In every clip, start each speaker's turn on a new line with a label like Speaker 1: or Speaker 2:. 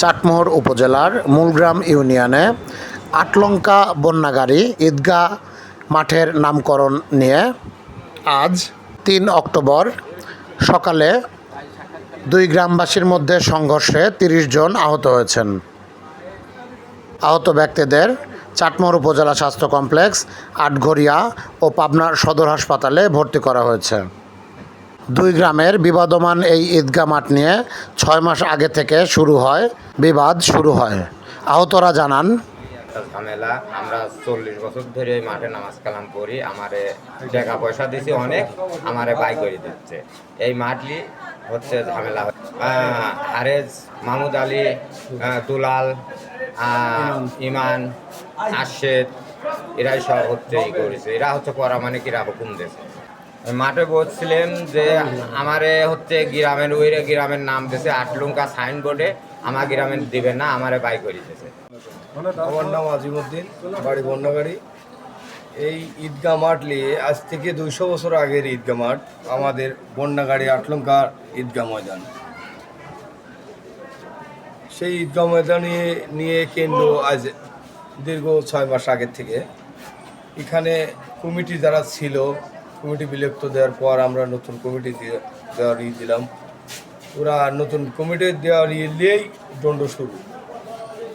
Speaker 1: চাটমোহর উপজেলার মূলগ্রাম ইউনিয়নে আটলঙ্কা বন্যাগাড়ি ঈদগাহ মাঠের নামকরণ নিয়ে আজ তিন অক্টোবর সকালে দুই গ্রামবাসীর মধ্যে সংঘর্ষে তিরিশ জন আহত হয়েছেন। আহত ব্যক্তিদের চাটমোহর উপজেলা স্বাস্থ্য কমপ্লেক্স, আটঘরিয়া ও পাবনার সদর হাসপাতালে ভর্তি করা হয়েছে। দুই গ্রামের বিবাদমান এই ঈদগাহ মাঠ নিয়ে ছয় মাস আগে থেকে শুরু হয় বিবাদ শুরু হয়। আহতরা জানান
Speaker 2: ঝামেলা। আমরা চল্লিশ বছর ধরে এই মাঠে নামাজ কালাম পড়ি আমারে টাকা পয়সা দিছি অনেক আমারে বাই করে দিচ্ছে। এই মাঠলি হচ্ছে ঝামেলা আহ, হারেজ মাহমুদ আলী দুলাল ইমান আশেদ এরাই সব হচ্ছে ই করেছে। এরা হচ্ছে পরামানিক এরা হুকুম দিয়েছে। মাঠে বলছিলেন যে আমারে হচ্ছে গ্রামের ওইরে গ্রামের নাম দিয়েছে আটলুঙ্কা সাইনবোর্ডে। আমার গ্রামের দিবে না আমারে বাই করে দিয়েছে
Speaker 3: আমার নাম আজিমুদ্দিন বাড়ি বন্যাগাড়ি। এই ঈদগাহ মাঠ নিয়ে আজ থেকে দুইশো বছর আগের ঈদগা মাঠ আমাদের বন্যাগাড়ি আটলঙ্কা ঈদগা ময়দান। সেই ঈদগা ময়দান নিয়ে কেন্দ্র আজ দীর্ঘ ছয় মাস আগের থেকে। এখানে কমিটি যারা ছিল কমিটি বিলুপ্ত দেওয়ার পর আমরা নতুন কমিটি দিয়ে দেওয়ার দিলাম। ওরা নতুন কমিটি দেওয়ার ই নিয়েই দণ্ড শুরু।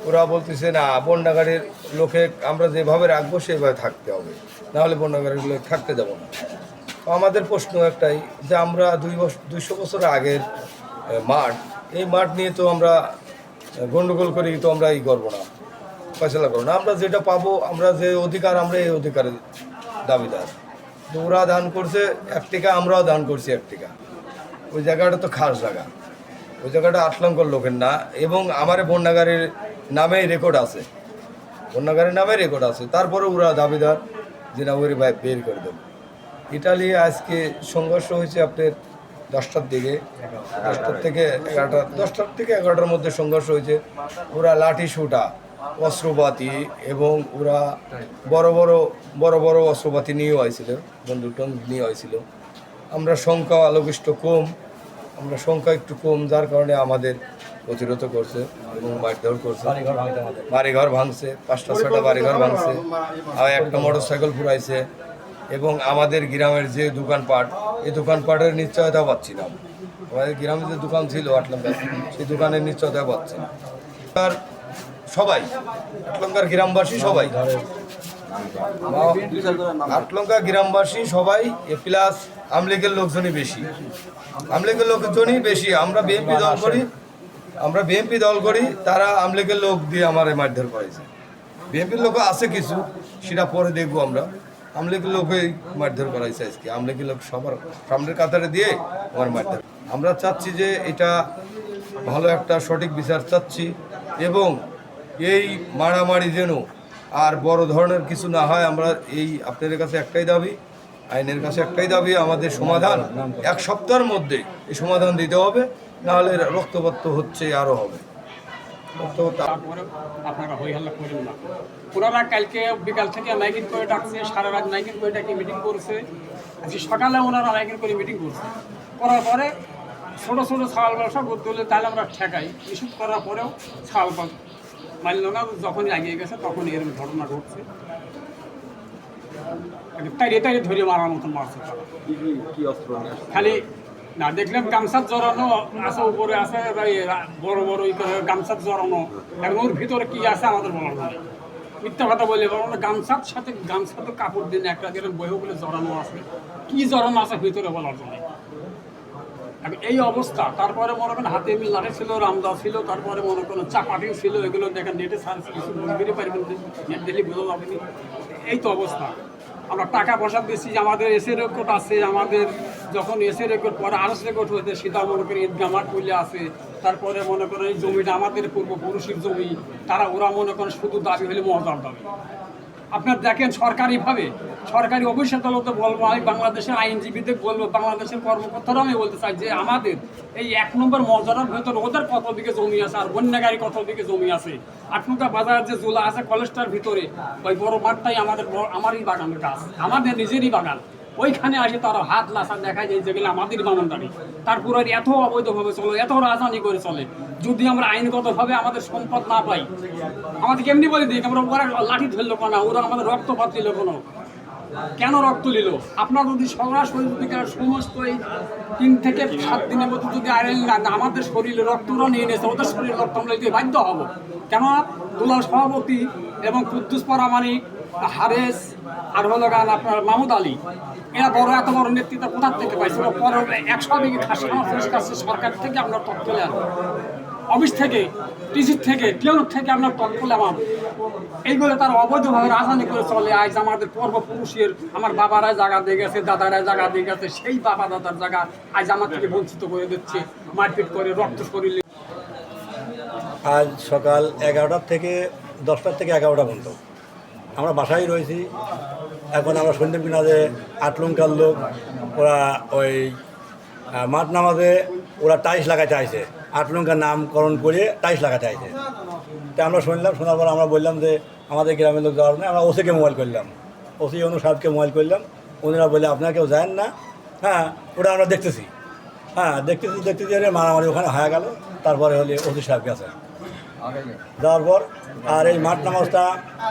Speaker 3: ওরা বলতেছে না বন্যাগাড়ির লোকে আমরা যেভাবে রাখব সেভাবে থাকতে হবে। নাহলে বন্যাগাড়ির লোক থাকতে দেবো না। তো আমাদের প্রশ্ন একটাই যে আমরা দুই বছর দুইশো বছর আগের মাঠ এই মাঠ নিয়ে তো আমরা এ, গন্ডগোল করি তো আমরা এই করব না ফয়সলা করব না। আমরা যেটা পাবো আমরা যে অধিকার আমরা এই অধিকারের দাবিদার। তো ওরা দান করছে এক টিকা আমরাও দান করছি এক টিকা। ওই জায়গাটা তো খাস জায়গা। ওই জায়গাটা আটলঙ্কর লোকের না, এবং আমার বন্যাগারের নামে রেকর্ড আছে। বন্যাগারের নামে রেকর্ড আছে। তারপরে ওরা দাবিদার যে না, ওরে ভাই বের করে দেবো। ইটালি আজকে সংঘর্ষ হয়েছে আপনার দশটার দিকে। দশটার থেকে এগারোটা, দশটার থেকে এগারোটার মধ্যে সংঘর্ষ হয়েছে। ওরা লাঠি সুটা অস্ত্রপাতি এবং ওরা বড় বড় বড় বড় অস্ত্রপাতি নিয়েও আইছিল বন্দুক নিয়ে আইছিল। আমরা সংখ্যা আলোকিষ্ট কম। আমরা সংখ্যা একটু কম যার কারণে আমাদের প্রতিরোধ করছে এবং মারধর করছে। বাড়িঘর ভাঙছে পাঁচটা ছয়টা বাড়িঘর ভাঙছে। আর একটা মোটর সাইকেল পুরাইছে এবং আমাদের গ্রামের যে দোকানপাট এই দোকানপাটের নিশ্চয়তা পাচ্ছি না আমাদের গ্রামে যে দোকান ছিল আটলঙ্কা সেই দোকানের নিশ্চয়তা পাচ্ছি না। আর সবাই আটলঙ্কার গ্রামবাসী সবাই আটলঙ্কা গ্রামবাসী সবাই এ প্লাস আমলিগের লোকজনই বেশি। আমলিগের লোকজনই বেশি। আমরা বিএনপি দল করি আমরা বিএনপি দল করি তারা আমলিগের লোক দিয়ে আমার এ মারধর করেছে বিএনপির লোক আছে কিছু সেটা পরে দেখব আমরা। আমলিগের লোকই মারধর করাইছে আজকে। আমলিগের লোক সবার সামনের কাতারে দিয়ে আমার মারধর। আমরা চাচ্ছি যে এটা ভালো একটা সঠিক বিচার চাচ্ছি এবং এই মারামারি যেন আর বড় ধরনের কিছু না হয়, আমরা এই আপনাদের কাছে একটাই দাবি, আইনের কাছে একটাই দাবি, আমাদের সমাধান এক সপ্তাহের মধ্যে এই সমাধান দিতে হবে, নাহলে রক্তপাত হচ্ছে আরও হবে।
Speaker 4: হাল্লা করেন না। কালকে বিকাল থেকে মিটিং করছে। আজকে সকালে ওনারা করে মিটিং করছে। করার পরে ছোটো ছোটো ছাল ব্যবসা করতে হলে তাহলে আমরা ঠেকাই। এসব করার পরেও ছাল মানল না যখনই এগিয়ে গেছে তখন এরকম ঘটনা ঘটছে। তাইরে তাইরে ধরে মারার মতন মারছে খালি না দেখলাম গামছাত জড়ানো আছে উপরে আছে বড় বড় ই করে গামছাত জড়ানো। এখন ওর ভিতরে কি আছে আমাদের বলার নাই। মিথ্যা কথা বলে বলো না গামছার সাথে গামছাতে কাপড় দিন একটা যেরকম বলে জড়ানো আছে। কি জড়ানো আছে ভিতরে বলার জন্য এই অবস্থা। তারপরে মনে করেন হাতে মিল লাঠি ছিল রামদা ছিল, তারপরে মনে করেন চাপাটিও ছিল, এগুলো দেখেন নেটে সার্চ কিছু বুঝতে পারবেন নেট দিলে বোঝা যাবে। এই তো অবস্থা। আমরা টাকা পয়সা দিচ্ছি যে আমাদের এসে রেকর্ড আছে, আমাদের যখন এসে রেকর্ড পরে আরস রেকর্ড হয়েছে, সেটা মনে করেন ঈদগাহ মাঠ করলে আছে। তারপরে মনে করেন এই জমিটা আমাদের পূর্বপুরুষের জমি, তারা ওরা মনে করেন শুধু দাবি হলে মহতার দাবি আপনার দেখেন সরকারিভাবে, সরকারি অফিস আদালতে বলব, আমি বাংলাদেশের আইনজীবীদের বলব, বাংলাদেশের কর্মকর্তারা আমি বলতে চাই যে আমাদের এই এক নম্বর মর্যাদার ভেতর ওদের কত দিকে জমি আছে আর বন্যাগাড়ি কত দিকে জমি আছে? আটনুকা বাজার যে জোলা আছে কলেজটার ভিতরে, ওই বড় মাঠটাই আমাদের, আমারই বাগানের কাজ আমাদের নিজেরই বাগান। ওইখানে আসে তারা হাত লাসা দেখা যায় যেগুলো আমাদের তারপর আর এত অবৈধভাবে চলে, এত রাজধানী করে চলে, যদি আমরা আইনগতভাবে আমাদের সম্পদ না পাই। আমাদের কেমনি বলে দিই আমরা ওরা লাঠি ধরলো কেন? ওরা আমাদের রক্তপাত দিল কোনো? কেন রক্ত নিল আপনার যদি সরাসরি যদি সমস্ত এই তিন থেকে সাত দিনের মধ্যে যদি আইন না আমাদের শরীরে রক্তরা নিয়ে নিয়েছে, ওদের শরীরে রক্ত আমরা বাধ্য হব। কেন দুলাল সভাপতি এবং কুদ্দুস পরামানিক হারেস আর হলো গান আপনার মাহমুদ আলী, এরা বড়, এত বড় নেতৃত্ব কোথা থেকে পাইছে ওরা পরে একশো বিঘে খাসি আমার কাছে সরকার থেকে আপনার তথ্য নেন অফিস থেকে টিসির থেকে ক্লিয়র থেকে আপনার তথ্য নেওয়া এইগুলো তার অবৈধভাবে রাজধানী করে চলে। আজ আমাদের পূর্বপুরুষের, আমার বাবারা জায়গা দিয়ে গেছে, দাদারা জায়গা দিয়ে গেছে, সেই বাবা দাদার জায়গা আজ আমার থেকে বঞ্চিত করে দিচ্ছে। মারপিট করে, রক্ত শরীরে।
Speaker 5: আজ সকাল এগারোটার থেকে দশটার থেকে এগারোটা পর্যন্ত। আমরা বাসায় রয়েছি। এখন আমরা শুনতে কিনা যে আটলঙ্কার লোক, ওরা ওই মাঠ নামাজে ওরা টাইলস লাগাতে আইছে। আটলঙ্কার নামকরণ করে টাইলস লাগাতে আইছে। তা আমরা শুনলাম, শোনার পর আমরা বললাম যে আমাদের গ্রামের লোক যাওয়ার নেই, আমরা ওসিকে মোবাইল করলাম। ওসি অনু সাহেবকে মোবাইল করলাম। ওনারা বলে আপনারা কেউ যান না? হ্যাঁ ওটা আমরা দেখতেছি। হ্যাঁ দেখতেছি দেখতেছি মারামারি ওখানে হয়ে গেল। তারপরে হলে ওসি সাহেব গেছে যাওয়ার পর আর এই মাঠ নামাজটা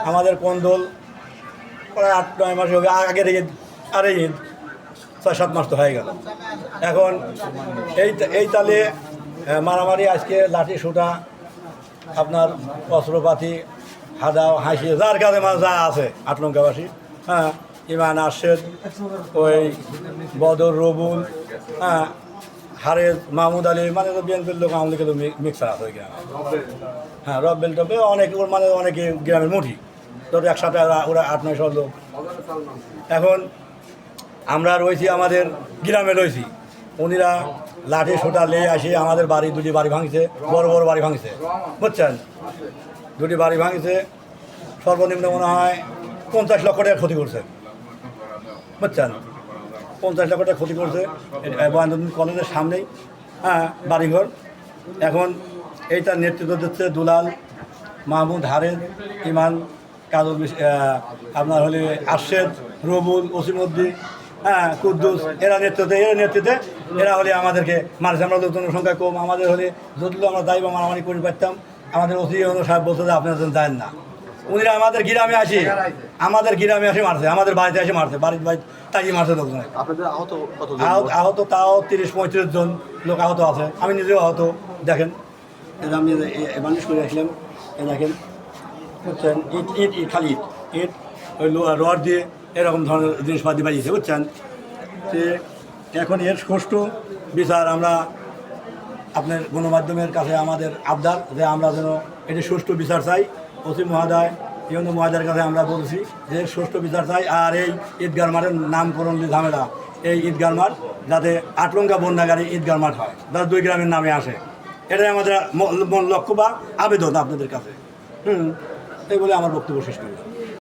Speaker 5: আমাদের কোন্দল প্রায় আট, নয় মাস হবে আগের ঈদ আর এই ঈদ ছয়, সাত মাস তো হয়ে গেল। এখন এই এই তালে মারামারি, আজকে লাঠি সুটা আপনার অস্ত্রপাতি হাদা, হাসি, যার কাছে মাছ যা আছে আটলঙ্কাবাসী হ্যাঁ ইমান আশেদ ওই বদর, রবুল হ্যাঁ হারেজ, মাহমুদ আলী মানে তো বিএনপির লোক, আওয়ামী লীগের মিক্সার আছে ওই হ্যাঁ রব্বেল টপে অনেক ওর মানে অনেকে গ্রামের মুঠি। তোর একসাথে ওরা- আট নয়শো লোক। এখন আমরা রয়েছি আমাদের গ্রামে রয়েছি। উনিরা লাঠি, সোটা লে আসে, আমাদের বাড়ি দুটি বাড়ি ভাঙছে, বড় বড় বাড়ি ভাঙছে। বুঝছেন? দুটি বাড়ি ভাঙছে, সর্বনিম্ন মনে হয় পঞ্চাশ লক্ষ টাকা ক্ষতি করছে। বুঝছেন? পঞ্চাশ লক্ষ টাকা ক্ষতি করছে। কলেজের সামনেই হ্যাঁ বাড়িঘর। এখন এইটার নেতৃত্ব দিচ্ছে দুলাল মাহমুদ হারেদ ইমান কাজল আপনার হলে আরশেদ রবুল ওসিমুদ্দিন হ্যাঁ কুদ্দুস এরা নেতৃত্বে এরা নেতৃত্বে এরা হলে আমাদেরকে মারছে আমরা লোকজনের সংখ্যা কম। আমাদের হলে যদিও আমরা দায়ী বা মারামারি করে পারতাম আমাদের অতি সাহেব বলতে যে আপনারা যায় না। উনিরা আমাদের গ্রামে আসি। আমাদের গ্রামে এসে মারছে আমাদের বাড়িতে এসে মারছে বাড়ির বাড়ি তাই মারছে লোকজনে।
Speaker 6: আহত
Speaker 5: আহত আহত তাও তিরিশ পঁয়ত্রিশ জন লোক আহত আছে। আমি নিজেও আহত দেখেন। যে আমি বালিশ করে আসলাম এই দেখেন, বুঝছেন ইট ইট ইট খালি ইট ওই রড দিয়ে এরকম ধরনের জিনিসপাতি বাজিয়েছে, বুঝছেন? যে এখন এর সুষ্ঠ বিচার আমরা আপনার গণমাধ্যমের কাছে আমাদের আবদার যে আমরা যেন এটি সুষ্ঠু বিচার চাই। ওসি মহাদয় ইউনো মহাদয়ের কাছে আমরা বলছি যে সুষ্ঠু বিচার চাই আর এই ঈদগার মাঠের নামকরণ যে ঝামেলা, এই ঈদগার মাঠ যাতে আটলঙ্কা বন্যাগারী ঈদগার মাঠ হয়, যাতে দুই গ্রামের নামে আসে। এটাই আমাদের লক্ষ্য বা আবেদন আপনাদের কাছে। হুম এই বলে আমার বক্তব্য শেষ করি